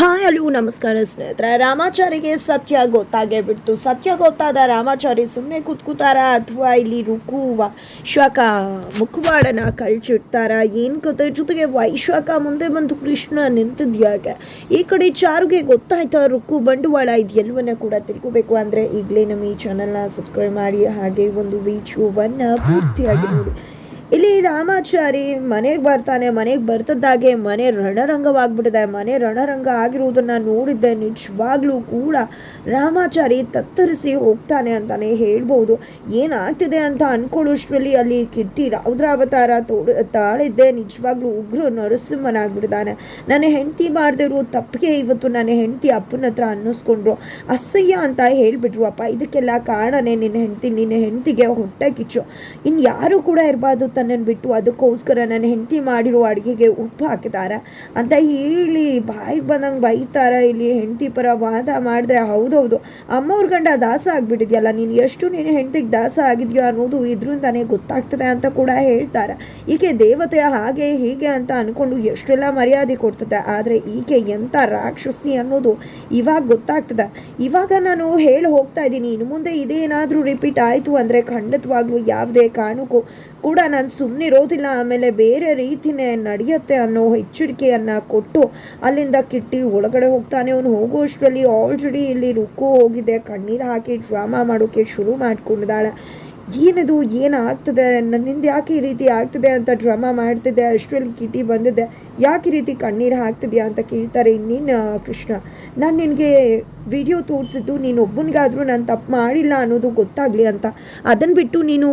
Hi ಅಲ್ಲಿ ನಮಸ್ಕಾರ ಸ್ನೇಹಿತರೆ. ರಾಮಾಚಾರಿಗೆ ಸತ್ಯ ಗೊತ್ತಾಗೇ ಬಿಡ್ತು. ಸತ್ಯ ಗೊತ್ತಾದ ರಾಮಾಚಾರಿ ಸುಮ್ಮನೆ ಕುತ್ಕೋತಾರ ಅಥವಾ ಇಲ್ಲಿ ರುಕುವ ಶ್ವಕ ಮುಖವಾಡನ ಕಳ್ಚಿಡ್ತಾರ? ಏನು ಕತೆ? ಜೊತೆಗೆ ವೈಶ್ವಕ ಮುಂದೆ ಬಂದು ಕೃಷ್ಣ ನಿಂತಿದ್ಯಾಗ ಈ ಕಡೆ ಚಾರುಗೆ ಗೊತ್ತಾಯ್ತಾ ರುಕು ಬಂಡವಾಳ ಇದು ಎಲ್ಲವನ್ನ ಕೂಡ ತಿಳ್ಕೋಬೇಕು ಅಂದರೆ ಈಗಲೇ ನಮ್ಮ ಈ ಚಾನಲ್ನ ಸಬ್ಸ್ಕ್ರೈಬ್ ಮಾಡಿ ಹಾಗೆ ಒಂದು ವಿಡಿಯೋವನ್ನು ಪೂರ್ತಿಯಾಗಿ ನೋಡಿ. ಇಲ್ಲಿ ರಾಮಾಚಾರಿ ಮನೆಗೆ ಬರ್ತಾನೆ, ಮನೆಗೆ ಬರ್ತದ್ದಾಗೆ ಮನೆ ರಣರಂಗವಾಗ್ಬಿಟ್ಟಿದೆ. ಮನೆ ರಣರಂಗ ಆಗಿರುವುದನ್ನು ನೋಡಿದ್ದೆ. ನಿಜವಾಗ್ಲೂ ಕೂಡ ರಾಮಾಚಾರಿ ತತ್ತರಿಸಿ ಹೋಗ್ತಾನೆ ಅಂತಾನೆ ಹೇಳ್ಬೋದು. ಏನಾಗ್ತಿದೆ ಅಂತ ಅನ್ಕೊಳ್ಳೋಷ್ಟರಲ್ಲಿ ಅಲ್ಲಿ ಕಿಟ್ಟಿ ರೌದ್ರಾವತಾರ ತೋಡ, ತಾಳಿದ್ದೆ. ನಿಜವಾಗ್ಲೂ ಉಗ್ರ ನರಸಿಂಹನಾಗ್ಬಿಟ್ಟಿದ್ದಾನೆ. ನನ್ನ ಹೆಂಡತಿ ಮಾಡದಿರೋ ತಪ್ಪಿಗೆ ಇವತ್ತು ನನ್ನ ಹೆಂಡತಿ ಅಪ್ಪನ ಹತ್ರ ಅನ್ನಿಸ್ಕೊಂಡ್ರು. ಅಸಹ್ಯ ಅಂತ ಹೇಳ್ಬಿಟ್ರು. ಅಪ್ಪ, ಇದಕ್ಕೆಲ್ಲ ಕಾರಣನೇ ನಿನ್ನ ಹೆಂಡತಿ. ನಿನ್ನ ಹೆಂಡತಿಗೆ ಹೊಟ್ಟೆ ಕಿಚ್ಚು. ಇನ್ನು ಯಾರು ಕೂಡ ಇರಬಾರ್ದು. ತನ್ನನ್ನು ಬಿಟ್ಟು ಅದಕ್ಕೋಸ್ಕರ ನನ್ನ ಹೆಂಡತಿ ಮಾಡಿರೋ ಅಡುಗೆಗೆ ಉಪ್ಪು ಹಾಕಿದ್ದಾರೆ ಅಂತ ಹೇಳಿ ಬಾಯಿಗೆ ಬಂದಂಗೆ ಬೈತಾರ. ಇಲ್ಲಿ ಹೆಂಡತಿ ಪರ ವಾದ ಮಾಡಿದ್ರೆ ಹೌದೌದು. ಅಮ್ಮವ್ರ ಗಂಡ ದಾಸ ಆಗಿಬಿಟ್ಟಿದ್ಯಲ್ಲ, ನೀನು ಎಷ್ಟು ನೀನು ಹೆಂಡತಿಗೆ ದಾಸ ಆಗಿದೆಯೋ ಅನ್ನೋದು ಇದ್ರಿಂದಾನೇ ಗೊತ್ತಾಗ್ತದೆ ಅಂತ ಕೂಡ ಹೇಳ್ತಾರೆ. ಈಕೆ ದೇವತೆ ಹಾಗೆ ಹೀಗೆ ಅಂತ ಅಂದ್ಕೊಂಡು ಎಷ್ಟೆಲ್ಲ ಮರ್ಯಾದೆ ಕೊಡ್ತದೆ, ಆದರೆ ಈಕೆ ಎಂಥ ರಾಕ್ಷಸಿ ಅನ್ನೋದು ಇವಾಗ ಗೊತ್ತಾಗ್ತದೆ. ಇವಾಗ ನಾನು ಹೇಳಿ ಹೋಗ್ತಾ ಇದ್ದೀನಿ, ಇನ್ನು ಮುಂದೆ ಇದೇನಾದರೂ ರಿಪೀಟ್ ಆಯಿತು ಅಂದರೆ ಖಂಡಿತವಾಗ್ಲೂ ಯಾವುದೇ ಕಾರಣಕ್ಕೂ ಕೂಡ ನಾನು ಸುಮ್ಮನಿರೋದಿಲ್ಲ ಆಮೇಲೆ ಬೇರೆ ರೀತಿನೇ ನಡೆಯುತ್ತೆ ಅನ್ನೋ ಎಚ್ಚರಿಕೆಯನ್ನು ಕೊಟ್ಟು ಅಲ್ಲಿಂದ ಕಿಟ್ಟಿ ಒಳಗಡೆ ಹೋಗ್ತಾನೆ. ಅವನು ಹೋಗುವಷ್ಟರಲ್ಲಿ ಆಲ್ರೆಡಿ ಇಲ್ಲಿ ರುಕ್ಕು ಹೋಗಿದೆ, ಕಣ್ಣೀರು ಹಾಕಿ ಡ್ರಾಮಾ ಮಾಡೋಕ್ಕೆ ಶುರು ಮಾಡ್ಕೊಂಡಿದ್ದಾಳೆ. ಏನದು, ಏನಾಗ್ತದೆ? ನನ್ನಿಂದ ಯಾಕೆ ಈ ರೀತಿ ಆಗ್ತದೆ ಅಂತ ಡ್ರಾಮಾ ಮಾಡ್ತಿದ್ದೆ? ಅಷ್ಟರಲ್ಲಿ ಕಿಟಿ ಬಂದಿದ್ದೆ ಯಾಕೆ ಈ ರೀತಿ ಕಣ್ಣೀರು ಹಾಕ್ತಿದ್ಯಾ ಅಂತ ಕೇಳ್ತಾರೆ ಇನ್ನೇನು ಕೃಷ್ಣ. ನಾನು ನಿನಗೆ ವಿಡಿಯೋ ತೋರಿಸಿದ್ದು ನೀನು ಒಬ್ಬನಿಗಾದರೂ ನಾನು ತಪ್ಪು ಮಾಡಿಲ್ಲ ಅನ್ನೋದು ಗೊತ್ತಾಗಲಿ ಅಂತ. ಅದನ್ನು ಬಿಟ್ಟು ನೀನು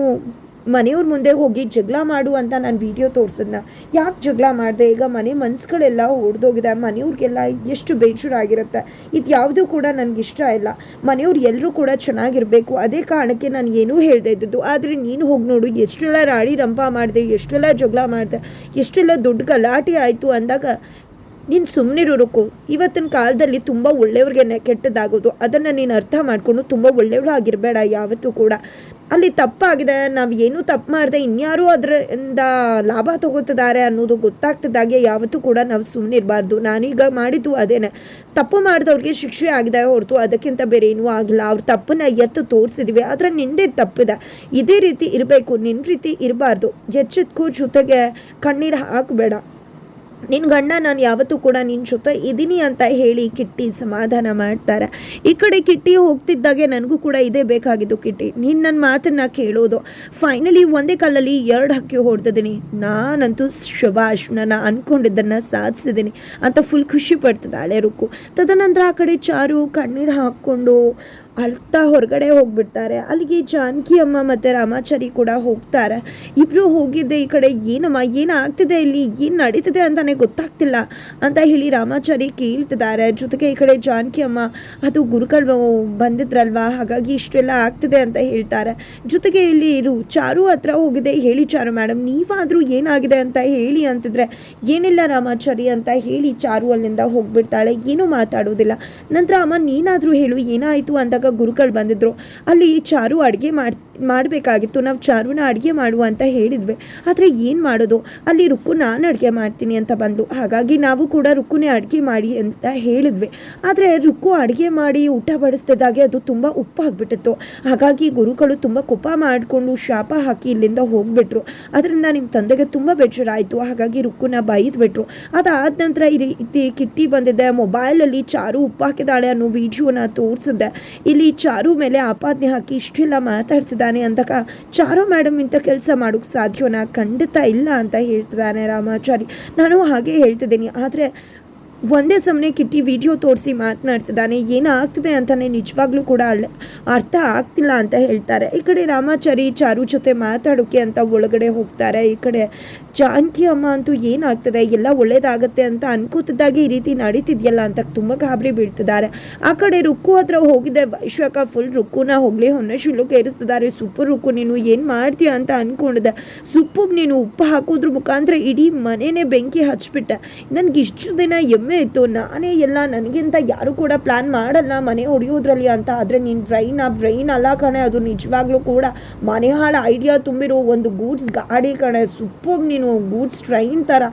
ಮನೆಯವ್ರ ಮುಂದೆ ಹೋಗಿ ಜಗಳ ಮಾಡು ಅಂತ ನಾನು ವಿಡಿಯೋ ತೋರಿಸಿದ್ನ. ಯಾಕೆ ಜಗಳ ಮಾಡಿದೆ? ಈಗ ಮನೆ ಮನ್ಸುಗಳೆಲ್ಲ ಓಡ್ದೋಗಿದೆ ಮನೆಯವ್ರಿಗೆಲ್ಲ ಎಷ್ಟು ಬೇಜಾರಾಗಿರುತ್ತೆ. ಇದು ಯಾವುದೂ ಕೂಡ ನನಗೆ ಇಷ್ಟ ಇಲ್ಲ. ಮನೆಯವ್ರು ಎಲ್ಲರೂ ಕೂಡ ಚೆನ್ನಾಗಿರಬೇಕು. ಅದೇ ಕಾರಣಕ್ಕೆ ನಾನು ಏನೂ ಹೇಳ್ದೆ ಇದ್ದದ್ದು. ಆದರೆ ನೀನು ಹೋಗಿ ನೋಡು, ಎಷ್ಟೆಲ್ಲ ರಾಡಿ ರಂಪ ಮಾಡಿದೆ, ಎಷ್ಟೆಲ್ಲ ಜಗಳ ಮಾಡಿದೆ, ಎಷ್ಟೆಲ್ಲ ದೊಡ್ಡ ಗಲಾಟೆ ಆಯಿತು ಅಂದಾಗ ನೀನು ಸುಮ್ಮನಿರೋಕು ಇವತ್ತಿನ ಕಾಲದಲ್ಲಿ ತುಂಬ ಒಳ್ಳೆಯವ್ರಿಗೆ ಕೆಟ್ಟದಾಗೋದು ಅದನ್ನು ನೀನು ಅರ್ಥ ಮಾಡಿಕೊಂಡು ತುಂಬ ಒಳ್ಳೆಯವಳು ಆಗಿರಬೇಡ ಯಾವತ್ತೂ ಕೂಡ. ಅಲ್ಲಿ ತಪ್ಪಾಗಿದೆ. ನಾವು ಏನೂ ತಪ್ಪು ಮಾಡಿದೆ ಇನ್ಯಾರೂ ಅದರಿಂದ ಲಾಭ ತಗೋತಿದ್ದಾರೆ ಅನ್ನೋದು ಗೊತ್ತಾಗ್ತದಾಗೆ ಯಾವತ್ತೂ ಕೂಡ ನಾವು ಸುಮ್ಮನಿರಬಾರ್ದು ನಾನೀಗ ಮಾಡಿದ್ದು ಅದೇನೆ. ತಪ್ಪು ಮಾಡಿದವ್ರಿಗೆ ಶಿಕ್ಷೆ ಆಗಿದೆ ಹೊರತು ಅದಕ್ಕಿಂತ ಬೇರೆ ಏನೂ ಆಗಿಲ್ಲ. ಅವ್ರ ತಪ್ಪನ್ನು ಎತ್ತು ತೋರಿಸಿದ್ವಿ. ಆದರೆ ನಿಂದೇ ತಪ್ಪಿದೆ. ಇದೇ ರೀತಿ ಇರಬೇಕು. ನಿನ್ನ ರೀತಿ ಇರಬಾರ್ದು. ಎಚ್ಚೆತ್ಕೂ ಜೊತೆಗೆ ಕಣ್ಣೀರು ಹಾಕಬೇಡ. ನಿನ್ನ ಗಂಡ ನಾನು ಯಾವತ್ತೂ ಕೂಡ ನಿನ್ನ ಜೊತೆ ಇದ್ದೀನಿ ಅಂತ ಹೇಳಿ ಕಿಟ್ಟಿ ಸಮಾಧಾನ ಮಾಡ್ತಾರೆ. ಈ ಕಡೆ ಕಿಟ್ಟಿ ಹೋಗ್ತಿದ್ದಾಗೆ ನನಗೂ ಕೂಡ ಇದೇ ಬೇಕಾಗಿದ್ದು ಕಿಟ್ಟಿ. ನೀನು ನನ್ನ ಮಾತನ್ನು ಕೇಳೋದು. ಫೈನಲಿ ಒಂದೇ ಕಾಲಲ್ಲಿ ಎರಡು ಹಕ್ಕಿ ಹೊಡೆದಿದ್ದೀನಿ. ನಾನಂತೂ ಶುಭಾಶ್ ನಾನು ಅಂದ್ಕೊಂಡಿದ್ದನ್ನು ಸಾಧಿಸಿದ್ದೀನಿ ಅಂತ ಫುಲ್ ಖುಷಿ ಪಡ್ತಿದ್ದಾಳೆ ರುಕ್ಕು. ತದನಂತರ ಆ ಕಡೆ ಚಾರು, ಕಣ್ಣೀರು ಹಾಕ್ಕೊಂಡು ಅಳ್ತಾ ಹೊರಗಡೆ ಹೋಗ್ಬಿಡ್ತಾರೆ. ಅಲ್ಲಿಗೆ ಜಾನಕಿ ಅಮ್ಮ ಮತ್ತು ರಾಮಾಚಾರಿ ಕೂಡ ಹೋಗ್ತಾರೆ. ಇಬ್ಬರು ಹೋಗಿದ್ದೆ ಈ ಕಡೆ. ಏನಮ್ಮ ಏನಾಗ್ತಿದೆ ಇಲ್ಲಿ? ಏನು ನಡೀತಿದೆ ಅಂತಾನೆ ಗೊತ್ತಾಗ್ತಿಲ್ಲ ಅಂತ ಹೇಳಿ ರಾಮಾಚಾರಿ ಕೇಳ್ತಿದ್ದಾರೆ. ಜೊತೆಗೆ ಈ ಕಡೆ ಜಾನಕಿ ಅಮ್ಮ, ಅದು ಗುರುಗಳು ಬಂದಿದ್ರಲ್ವಾ? ಹಾಗಾಗಿ ಇಷ್ಟೆಲ್ಲ ಆಗ್ತಿದೆ ಅಂತ ಹೇಳ್ತಾರೆ. ಜೊತೆಗೆ ಇಲ್ಲಿ ಇರು ಚಾರು ಹತ್ರ ಹೋಗಿದೆ. ಹೇಳಿ ಚಾರು ಮೇಡಮ್ ನೀವಾದರೂ ಏನಾಗಿದೆ ಅಂತ ಹೇಳಿ ಅಂತಿದ್ರೆ, ಏನಿಲ್ಲ ರಾಮಾಚಾರಿ ಅಂತ ಹೇಳಿ ಚಾರು ಅಲ್ಲಿಂದ ಹೋಗ್ಬಿಡ್ತಾಳೆ. ಏನೂ ಮಾತಾಡೋದಿಲ್ಲ. ನಂತರ ಅಮ್ಮ, ನೀನಾದರೂ ಹೇಳು, ಏನಾಯಿತು ಅಂದಾಗ ಗುರುಗಳು ಬಂದಿದ್ರು. ಅಲ್ಲಿ ಚಾರು ಅಡುಗೆ ಮಾಡಿ ಮಾಡಬೇಕಾಗಿತ್ತು. ನಾವು ಚಾರುನ ಅಡುಗೆ ಮಾಡುವ ಅಂತ ಹೇಳಿದ್ವಿ. ಆದರೆ ಏನು ಮಾಡೋದು? ಅಲ್ಲಿ ರುಕ್ಕು ನಾನು ಅಡುಗೆ ಮಾಡ್ತೀನಿ ಅಂತ ಬಂದು ಹಾಗಾಗಿ ನಾವು ಕೂಡ ರುಕ್ಕುನೇ ಅಡುಗೆ ಮಾಡಿ ಅಂತ ಹೇಳಿದ್ವಿ. ಆದರೆ ರುಕ್ಕು ಅಡುಗೆ ಮಾಡಿ ಊಟ ಬಡಿಸ್ತಿದ್ದಾಗೆ ಅದು ತುಂಬ ಉಪ್ಪಾಗ್ಬಿಟ್ಟಿತ್ತು. ಹಾಗಾಗಿ ಗುರುಗಳು ತುಂಬ ಕೋಪ ಮಾಡಿಕೊಂಡು ಶಾಪ ಹಾಕಿ ಇಲ್ಲಿಂದ ಹೋಗಿಬಿಟ್ರು. ಅದರಿಂದ ನಿಮ್ಮ ತಂದೆಗೆ ತುಂಬ ಬೇಜಾರಾಯಿತು. ಹಾಗಾಗಿ ರುಕ್ಕುನ ಬೈದ್ಬಿಟ್ರು. ಅದಾದ ನಂತರ ಈ ರೀತಿ ಕಿಟ್ಟಿ ಬಂದಿದ್ದೆ ಮೊಬೈಲಲ್ಲಿ ಚಾರು ಉಪ್ಪು ಹಾಕಿದಾಳೆ ಅನ್ನೋ ವಿಡಿಯೋನ ತೋರಿಸಿದ್ದೆ ಇಲ್ಲಿ ಚಾರು ಮೇಲೆ ಆಪಾದನೆ ಹಾಕಿ ಇಷ್ಟೆಲ್ಲ ಮಾತಾಡ್ತಿದ್ದಾನೆ ಅಂದಾಗ, ಚಾರು ಮೇಡಮ್ ಇಂಥ ಕೆಲಸ ಮಾಡೋಕ್ಕೆ ಸಾಧ್ಯವನ್ನ ಖಂಡಿತ ಇಲ್ಲ ಅಂತ ಹೇಳ್ತಿದ್ದಾನೆ ರಾಮಾಚಾರಿ. ನಾನು ಹಾಗೆ ಹೇಳ್ತಿದ್ದೀನಿ. ಆದರೆ ಒಂದೇ ಸಮನೆ ಕಿಟ್ಟಿ ವಿಡಿಯೋ ತೋರಿಸಿ ಮಾತನಾಡ್ತಿದ್ದಾನೆ. ಏನಾಗ್ತಿದೆ ಅಂತಲೇ ನಿಜವಾಗ್ಲೂ ಕೂಡ ಅರ್ಥ ಆಗ್ತಿಲ್ಲ ಅಂತ ಹೇಳ್ತಾರೆ. ಈ ಕಡೆ ರಾಮಾಚಾರಿ ಚಾರು ಜೊತೆ ಮಾತಾಡೋಕ್ಕೆ ಅಂತ ಒಳಗಡೆ ಹೋಗ್ತಾರೆ. ಈ ಕಡೆ ಜಾನಕಿ ಅಮ್ಮ ಅಂತೂ ಏನಾಗ್ತದೆ? ಎಲ್ಲ ಒಳ್ಳೇದಾಗತ್ತೆ ಅಂತ ಅನ್ಕೋತಿದ್ದಾಗೆ ಈ ರೀತಿ ನಡೀತಿದೆಯಲ್ಲ ಅಂತ ತುಂಬ ಗಾಬರಿ ಬೀಳ್ತಿದ್ದಾರೆ. ಆ ಕಡೆ ರುಕ್ಕು ಹತ್ರ ಹೋಗಿದೆ. ವೈಶ್ವಕ ಫುಲ್ ರುಕ್ಕುನ ಹೋಗಲಿ, ಹೊನ್ನೆ ಶಿಲುಕ್ಕೆ ಏರಿಸ್ತಿದ್ದಾರೆ. ಸುಪ್ಪು ರುಕ್ಕು, ನೀನು ಏನು ಮಾಡ್ತೀಯ ಅಂತ ಅನ್ಕೊಂಡಿದ್ದೆ. ಸುಪ್ಪು ನೀನು ಉಪ್ಪು ಹಾಕೋದ್ರ ಮುಖಾಂತರ ಇಡೀ ಮನೆನೇ ಬೆಂಕಿ ಹಚ್ಬಿಟ್ಟೆ. ನನಗೆ ಇಷ್ಟು ದಿನ ಎಮ್ಮೆ ಹೆಮ್ಮೆ ಇತ್ತು. ನಾನೇ ಎಲ್ಲ ನನಗಿಂತ ಯಾರು ಕೂಡ ಪ್ಲ್ಯಾನ್ ಮಾಡಲ್ಲ ಮನೆ ಹೊಡೆಯೋದ್ರಲ್ಲಿ ಅಂತ. ಆದರೆ ನೀನು ಬ್ರೈನ್ ಆ ಬ್ರೈನ್ ಅಲ್ಲ ಕಣೆ. ಅದು ನಿಜವಾಗ್ಲೂ ಕೂಡ ಮನೆ ಹಾಳ ಐಡಿಯಾ ತುಂಬಿರೋ ಒಂದು ಗೂಡ್ಸ್ ಗಾಡಿ ಕಣೆ. ಸೂಪರ್ ನೀನು ಗೂಡ್ಸ್ ಟ್ರೈನ್ ಥರ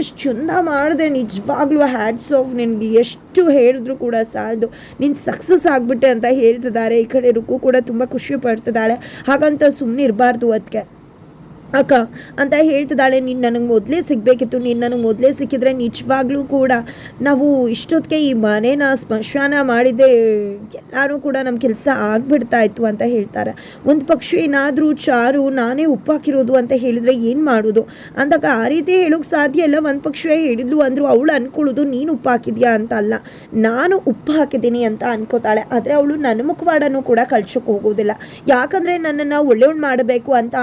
ಎಷ್ಟು ಚಂದ ಮಾಡಿದೆ ನಿಜವಾಗ್ಲೂ ಹ್ಯಾಡ್ಸ್ ಆಫ್ ನಿನಗೆ. ಎಷ್ಟು ಹೇಳಿದ್ರು ಕೂಡ ಸಾಲದು. ನೀನು ಸಕ್ಸಸ್ ಆಗಿಬಿಟ್ಟೆ ಅಂತ ಹೇಳ್ತಿದ್ದಾರೆ. ಈ ಕಡೆ ರುಕು ಕೂಡ ತುಂಬ ಖುಷಿ ಪಡ್ತಿದ್ದಾಳೆ. ಹಾಗಂತ ಸುಮ್ಮನೆ ಇರಬಾರ್ದು ಅದಕ್ಕೆ ಅಕ್ಕ, ಅಂತ ಹೇಳ್ತಿದ್ದಾಳೆ. ನೀನು ನನಗೆ ಮೊದಲೇ ಸಿಗಬೇಕಿತ್ತು. ನೀನು ನನಗೆ ಮೊದಲೇ ಸಿಕ್ಕಿದ್ರೆ ನಿಜವಾಗ್ಲೂ ಕೂಡ ನಾವು ಇಷ್ಟೊತ್ತಿಗೆ ಈ ಮನೇನ ಸ್ಮಶಾನ ಮಾಡಿದೆ ಎಲ್ಲರೂ ಕೂಡ ನಮ್ಮ ಕೆಲಸ ಆಗಿಬಿಡ್ತಾ ಇತ್ತು ಅಂತ ಹೇಳ್ತಾರೆ. ಒಂದು ಪಕ್ಷ ಏನಾದರೂ ಚಾರು, ನಾನೇ ಉಪ್ಪು ಹಾಕಿರೋದು ಅಂತ ಹೇಳಿದರೆ ಏನು ಮಾಡೋದು? ಅಂದಾಗ ಆ ರೀತಿ ಹೇಳೋಕ್ಕೆ ಸಾಧ್ಯ ಇಲ್ಲ. ಒಂದು ಪಕ್ಷ ಹೇಳಿದ್ಲು ಅಂದರು ಅವಳು ಅಂದ್ಕೊಳ್ಳೋದು ನೀನು ಉಪ್ಪು ಹಾಕಿದ್ಯಾ? ಅಂತ ಅಲ್ಲ. ನಾನು ಉಪ್ಪು ಹಾಕಿದ್ದೀನಿ ಅಂತ ಅನ್ಕೋತಾಳೆ. ಆದರೆ ಅವಳು ನನ್ನ ಮುಖವಾಡನೂ ಕೂಡ ಕಳ್ಸೋಕೆ ಹೋಗೋದಿಲ್ಲ. ಯಾಕಂದರೆ ನನ್ನನ್ನು ಒಳ್ಳೆಯವಳು ಮಾಡಬೇಕು ಅಂತ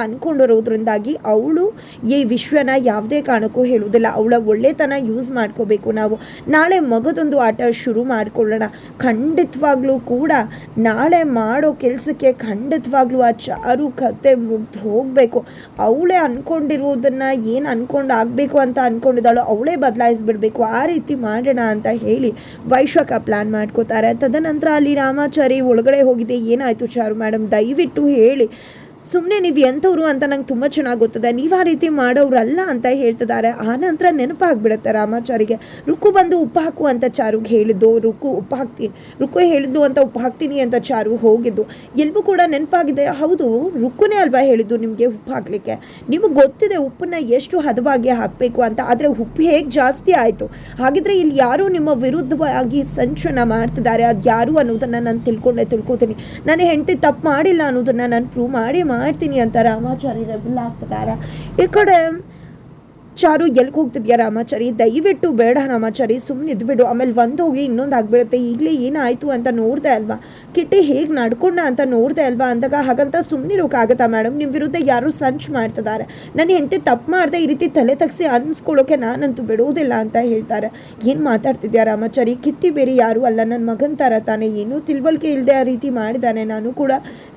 ಅಂದ್ಕೊಂಡಿರೋದ್ರಿಂದಾಗಿ ಅವಳು ಈ ವಿಶ್ವನ ಯಾವುದೇ ಕಾರಣಕ್ಕೂ ಹೇಳುವುದಿಲ್ಲ. ಅವಳ ಒಳ್ಳೆತನ ಯೂಸ್ ಮಾಡ್ಕೋಬೇಕು ನಾವು. ನಾಳೆ ಮಗದೊಂದು ಆಟ ಶುರು ಮಾಡಿಕೊಳ್ಳೋಣ. ಖಂಡಿತವಾಗ್ಲೂ ಕೂಡ ನಾಳೆ ಮಾಡೋ ಕೆಲಸಕ್ಕೆ ಖಂಡಿತವಾಗ್ಲೂ ಆ ಚಾರು ಕತೆ ಮುಗ್ದು ಹೋಗಬೇಕು. ಅವಳೇ ಅಂದ್ಕೊಂಡಿರೋದನ್ನು ಏನು ಅಂದ್ಕೊಂಡು ಆಗಬೇಕು ಅಂತ ಅಂದ್ಕೊಂಡಿದ್ದಾಳೋ ಅವಳೇ ಬದಲಾಯಿಸ್ಬಿಡ್ಬೇಕು. ಆ ರೀತಿ ಮಾಡೋಣ ಅಂತ ಹೇಳಿ ವೈಶ್ವಕ ಪ್ಲ್ಯಾನ್ ಮಾಡ್ಕೋತಾರೆ. ತದನಂತರ ಅಲ್ಲಿ ರಾಮಾಚಾರಿ ಒಳಗಡೆ ಹೋಗಿದೆ. ಏನಾಯಿತು ಚಾರು ಮೇಡಮ್ ದಯವಿಟ್ಟು ಹೇಳಿ. ಸುಮ್ಮನೆ ನೀವು ಎಂಥವ್ರು ಅಂತ ನಂಗೆ ತುಂಬ ಚೆನ್ನಾಗಿ ಗೊತ್ತದೆ ನೀವು ಆ ರೀತಿ ಮಾಡೋರಲ್ಲ ಅಂತ ಹೇಳ್ತಿದ್ದಾರೆ. ಆ ನಂತರ ನೆನಪಾಗ್ಬಿಡುತ್ತೆ ರಾಮಾಚಾರಿಗೆ. ರುಕ್ಕು ಬಂದು ಉಪ್ಪು ಹಾಕು ಅಂತ ಚಾರುಗೆ ಹೇಳಿದ್ದು, ರುಕ್ಕು ಉಪ್ಪು ಹಾಕ್ತೀನಿ ರುಕ್ಕು ಹೇಳಿದ್ದು ಅಂತ ಉಪ್ಪು ಹಾಕ್ತೀನಿ ಅಂತ ಚಾರು ಹೋಗಿದ್ದು. ಎಲ್ಲೂ ಕೂಡ ನೆನಪಾಗಿದೆ. ಹೌದು, ರುಕ್ಕುನೇ ಅಲ್ವಾ ಹೇಳಿದ್ದು ನಿಮಗೆ ಉಪ್ಪು ಹಾಕಲಿಕ್ಕೆ? ನಿಮಗೆ ಗೊತ್ತಿದೆ ಉಪ್ಪನ್ನ ಎಷ್ಟು ಹದವಾಗಿ ಹಾಕಬೇಕು ಅಂತ, ಆದರೆ ಉಪ್ಪು ಹೇಗೆ ಜಾಸ್ತಿ ಆಯಿತು? ಹಾಗಿದ್ರೆ ಇಲ್ಲಿ ಯಾರು ನಿಮ್ಮ ವಿರುದ್ಧವಾಗಿ ಸಂಚನ ಮಾಡ್ತಿದ್ದಾರೆ? ಅದು ಯಾರು ಅನ್ನೋದನ್ನು ನಾನು ತಿಳ್ಕೊಂಡೆ ತಿಳ್ಕೊತೀನಿ. ನನ್ನ ಹೆಂಡತಿ ತಪ್ಪು ಮಾಡಿಲ್ಲ ಅನ್ನೋದನ್ನು ನಾನು ಪ್ರೂವ್ ಮಾಡಿ ಮಾಡ್ತೀನಿ ಅಂತ ರಾಮಾಚಾರಿ ರೆಬಲ್ ಆಗ್ತಿದ್ದಾರೆ. ಈ ಕಡೆ ಚಾರು ಎಲ್ಲಿ ಹೋಗ್ತಿದ್ಯಾ ರಾಮಾಚಾರಿ? ದಯವಿಟ್ಟು ಬೇಡ ರಾಮಾಚಾರಿ ಸುಮ್ಮನೆ ಇದ್ಬಿಡು. ಆಮೇಲೆ ಒಂದು ಹೋಗಿ ಇನ್ನೊಂದು ಆಗ್ಬಿಡುತ್ತೆ ಈಗಲೇ ಏನಾಯಿತು ಅಂತ ನೋಡಿದೆ ಅಲ್ವಾ? ಕಿಟ್ಟಿ ಹೇಗೆ ನಡ್ಕೊಂಡ ಅಂತ ನೋಡಿದೆ ಅಲ್ವಾ? ಅಂದಾಗ ಹಾಗಂತ ಸುಮ್ಮನೆ ಇರೋಕ್ಕಾಗತ್ತಾ ಮೇಡಮ್ ನಿಮ್ಮ ವಿರುದ್ಧ ಯಾರು ಸಂಚ್ ಮಾಡ್ತಿದ್ದಾರೆ ನಾನು ಎಂತೆ ತಪ್ಪು ಮಾಡಿದೆ ಈ ರೀತಿ ತಲೆ ತಗ್ಸಿ ಅನ್ಸ್ಕೊಳ್ಳೋಕೆ ನಾನಂತೂ ಬಿಡುವುದಿಲ್ಲ ಅಂತ ಹೇಳ್ತಾರೆ. ಏನು ಮಾತಾಡ್ತಿದ್ಯಾ ರಾಮಾಚಾರಿ? ಕಿಟ್ಟಿ ಬೇರೆ ಯಾರೂ ಅಲ್ಲ. ನನ್ನ ಮಗನ ಥರ ತಾನೇ. ಏನೂ ತಿಳುವಳಿಕೆ ಇಲ್ಲದೆ ಆ ರೀತಿ ಮಾಡಿದ್ದಾನೆ ನಾನು ಕೂಡ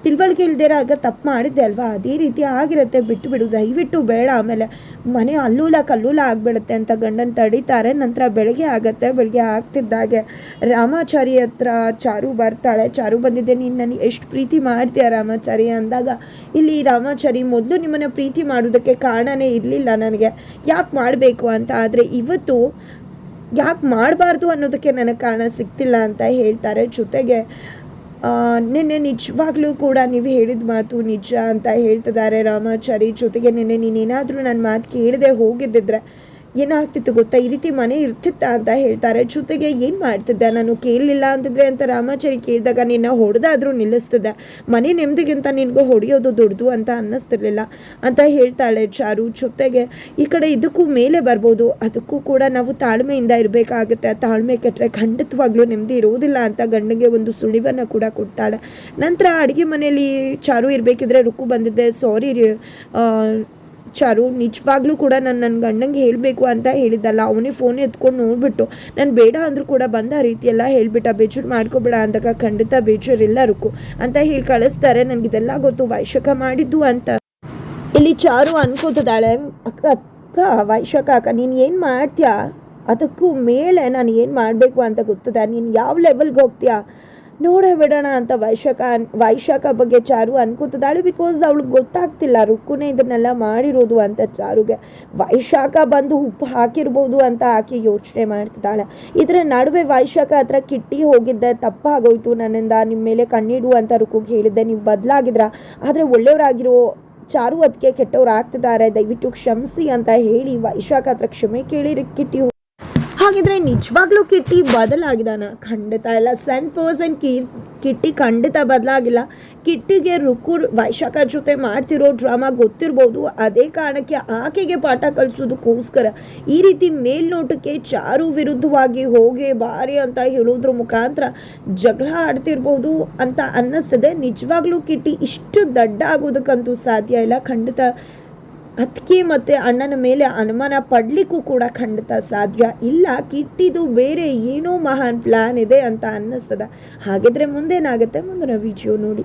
ತಿಳುವಳಿಕೆ ಇಲ್ಲದೆ ಆಗ ತಪ್ಪು ಮಾಡಿದ್ದೆ ಅಲ್ವಾ? ಅದೇ ರೀತಿ ಆಗಿರುತ್ತೆ. ಬಿಟ್ಟು ಬಿಡು ದಯವಿಟ್ಟು ಬೇಡ. ಆಮೇಲೆ ಮನೆ ಅಲ್ಲೂಲ ಕಲ್ಲೂಲ ಆಗಿಬಿಡುತ್ತೆ ಅಂತ ಗಂಡನ ತಡೀತಾರೆ. ನಂತರ ಬೆಳಗ್ಗೆ ಆಗತ್ತೆ, ಬೆಳಗ್ಗೆ ಆಗ್ತಿದ್ದಾಗೆ. ರಾಮಾಚಾರಿ ಹತ್ರ ಚಾರು ಬರ್ತಾಳೆ. ಚಾರು ಬಂದಿದ್ದೆ ನೀನು ನನಗೆ ಎಷ್ಟು ಪ್ರೀತಿ ಮಾಡ್ತೀಯ ರಾಮಾಚಾರಿ? ಅಂದಾಗ, ಇಲ್ಲಿ ರಾಮಾಚಾರಿ ಮೊದಲು ನಿಮ್ಮನ್ನು ಪ್ರೀತಿ ಮಾಡೋದಕ್ಕೆ ಕಾರಣನೇ ಇರಲಿಲ್ಲ ನನಗೆ. ಯಾಕೆ ಮಾಡಬೇಕು ಅಂತ? ಆದರೆ ಇವತ್ತು ಯಾಕೆ ಮಾಡಬಾರ್ದು ಅನ್ನೋದಕ್ಕೆ ನನಗೆ ಕಾರಣ ಸಿಗ್ತಿಲ್ಲ ಅಂತ ಹೇಳ್ತಾರೆ. ಜೊತೆಗೆ ನಿನ್ನೆ ನಿಜವಾಗ್ಲೂ ಕೂಡ ನೀವು ಹೇಳಿದ ಮಾತು ನಿಜ ಅಂತ ಹೇಳ್ತಿದ್ದಾರೆ ರಾಮಾಚಾರಿ. ಜೊತೆಗೆ ನಿನ್ನೆ ನೀನೇನಾದರೂ ನನ್ನ ಮಾತು ಕೇಳದೆ ಹೋಗಿದ್ದಿದ್ರೆ ಏನಾಗ್ತಿತ್ತು ಗೊತ್ತಾ? ಈ ರೀತಿ ಮನೆ ಇರ್ತಿತ್ತ ಅಂತ ಹೇಳ್ತಾರೆ. ಜೊತೆಗೆ ಏನು ಮಾಡ್ತಿದ್ದೆ? ನಾನು ಕೇಳಲಿಲ್ಲ ಅಂತಿದ್ರೆ ಅಂತ ರಾಮಾಚಾರಿ ಕೇಳಿದಾಗ ನಿನ್ನ ಹೊಡೆದಾದರೂ ನಿಲ್ಲಿಸ್ತಿದ್ದೆ. ಮನೆ ನೆಮ್ಮದಿಗಿಂತ ನಿನಗೂ ಹೊಡೆಯೋದು ದೊಡ್ಡದು ಅಂತ ಅನ್ನಿಸ್ತಿರ್ಲಿಲ್ಲ ಅಂತ ಹೇಳ್ತಾಳೆ ಚಾರು. ಜೊತೆಗೆ ಈ ಕಡೆ ಇದಕ್ಕೂ ಮೇಲೆ ಬರ್ಬೋದು. ಅದಕ್ಕೂ ಕೂಡ ನಾವು ತಾಳ್ಮೆಯಿಂದ ಇರಬೇಕಾಗುತ್ತೆ. ತಾಳ್ಮೆ ಕೆಟ್ಟರೆ ಖಂಡಿತವಾಗ್ಲೂ ನೆಮ್ಮದಿ ಇರೋದಿಲ್ಲ ಅಂತ ಗಂಡನಿಗೆ ಒಂದು ಸುಳಿವನ್ನು ಕೂಡ ಕೊಡ್ತಾಳೆ. ನಂತರ ಅಡುಗೆ ಮನೆಯಲ್ಲಿ ಚಾರು ಇರಬೇಕಿದ್ರೆ ರುಕ್ಕು ಬಂದಿದ್ದೆ. ಸಾರಿ ಚಾರು, ನಿಜವಾಗ್ಲೂ ಕೂಡ ನಾನು ನನ್ನ ಗಂಡಂಗೆ ಹೇಳಬೇಕು ಅಂತ ಹೇಳಿದ್ದಲ್ಲ, ಅವನೇ ಫೋನ್ ಎತ್ಕೊಂಡು ನೋಡಿಬಿಟ್ಟು, ನಾನು ಬೇಡ ಅಂದರೂ ಕೂಡ ಬಂದ ರೀತಿಯೆಲ್ಲ ಹೇಳಿಬಿಟ್ಟ, ಬೇಜೂರು ಮಾಡ್ಕೋಬೇಡ ಅಂದಾಗ ಖಂಡಿತ ಬೇಜೂರಿಲ್ಲ ಎಲ್ಲರಿಗೂ ಅಂತ ಹೇಳಿ ಕಳಿಸ್ತಾರೆ. ನನಗಿದೆಲ್ಲ ಗೊತ್ತು ವೈಶಕ ಮಾಡಿದ್ದು ಅಂತ. ಇಲ್ಲಿ ಚಾರು ಅನ್ಕೋತಿದ್ದಾಳೆ, ಅಕ್ಕ ಅಕ್ಕ ವೈಶಕ ಅಕ್ಕ, ನೀನು ಏನು ಮಾಡ್ತೀಯಾ? ಅದಕ್ಕೂ ಮೇಲೆ ನಾನು ಏನು ಮಾಡಬೇಕು ಅಂತ ಗೊತ್ತದೆ. ನೀನು ಯಾವ ಲೆವೆಲ್ಗೆ ಹೋಗ್ತೀಯಾ? ನೋಡೇ ಬಿಡೋಣ ಅಂತ ವೈಶಾಖ ವೈಶಾಖ ಬಗ್ಗೆ ಚಾರು ಅನ್ಕೋತಿದ್ದಾಳೆ ಬಿಕಾಸ್ ಅವಳಿಗೆ ಗೊತ್ತಾಗ್ತಿಲ್ಲ ರುಕ್ಕುನೇ ಇದನ್ನೆಲ್ಲ ಮಾಡಿರೋದು ಅಂತ ಚಾರುಗೆ. ವೈಶಾಖ ಬಂದು ಉಪ್ಪು ಹಾಕಿರ್ಬೋದು ಅಂತ ಆಕೆ ಯೋಚನೆ ಮಾಡ್ತಿದ್ದಾಳೆ. ಇದರ ನಡುವೆ ವೈಶಾಖ ಹತ್ರ ಕಿಟ್ಟಿ ಹೋಗಿದ್ದೆ, ತಪ್ಪಾಗೋಯ್ತು ನನ್ನಿಂದ ನಿಮ್ಮ ಮೇಲೆ ಕಣ್ಣಿಡು ಅಂತ ರುಕ್ಕುಗೆ ಹೇಳಿದ್ದೆ, ನೀವು ಬದಲಾಗಿದ್ರ? ಆದರೆ ಒಳ್ಳೆಯವರಾಗಿರೋ ಚಾರು ಅದಕ್ಕೆ ಕೆಟ್ಟವ್ರು ಆಗ್ತಿದ್ದಾರೆ, ದಯವಿಟ್ಟು ಕ್ಷಮಿಸಿ ಅಂತ ಹೇಳಿ ವೈಶಾಖ ಹತ್ರ ಕ್ಷಮೆ ಕೇಳಿ ಕಿಟ್ಟಿ ಹಾಗಿದ್ರೆ ನಿಜವಾಗ್ಲೂ ಕಿಟ್ಟಿ ಬದಲಾಗಿದಾನ ಖಂಡಿತ ಇಲ್ಲ. ಸೆನ್ ಪರ್ಸನ್ ಕೀ, ಕಿಟ್ಟಿ ಖಂಡಿತ ಬದಲಾಗಿಲ್ಲ. ಕಿಟ್ಟಿಗೆ ರುಕು, ವೈಶಾಖ ಜೊತೆ ಮಾಡ್ತಿರೋ ಡ್ರಾಮಾ ಗೊತ್ತಿರ್ಬೋದು. ಅದೇ ಕಾರಣಕ್ಕೆ ಆಕೆಗೆ ಪಾಠ ಕಲಿಸೋದಕ್ಕೋಸ್ಕರ ಈ ರೀತಿ ಮೇಲ್ನೋಟಕ್ಕೆ ಚಾರು ವಿರುದ್ಧವಾಗಿ ಹೋಗಿ ಬಾರಿ ಅಂತ ಹೇಳೋದ್ರ ಮುಖಾಂತರ ಜಗಳ ಆಡ್ತಿರ್ಬೋದು ಅಂತ ಅನ್ನಿಸ್ತದೆ. ನಿಜವಾಗ್ಲೂ ಕಿಟ್ಟಿ ಇಷ್ಟು ದಡ್ಡ ಆಗೋದಕ್ಕಂತೂ ಸಾಧ್ಯ ಇಲ್ಲ. ಖಂಡಿತ ಅದಕ್ಕೆ ಮತ್ತು ಅಣ್ಣನ ಮೇಲೆ ಅನುಮಾನ ಪಡಲಿಕ್ಕೂ ಕೂಡ ಖಂಡಿತ ಸಾಧ್ಯ ಇಲ್ಲ. ಕಿಟ್ಟಿದು ಬೇರೆ ಏನೋ ಮಹಾನ್ ಪ್ಲ್ಯಾನ್ ಇದೆ ಅಂತ ಅನ್ನಿಸ್ತದ. ಹಾಗಿದ್ರೆ ಮುಂದೇನಾಗುತ್ತೆ? ಮುಂದಿನ ವಿಡಿಯೋ ನೋಡಿ.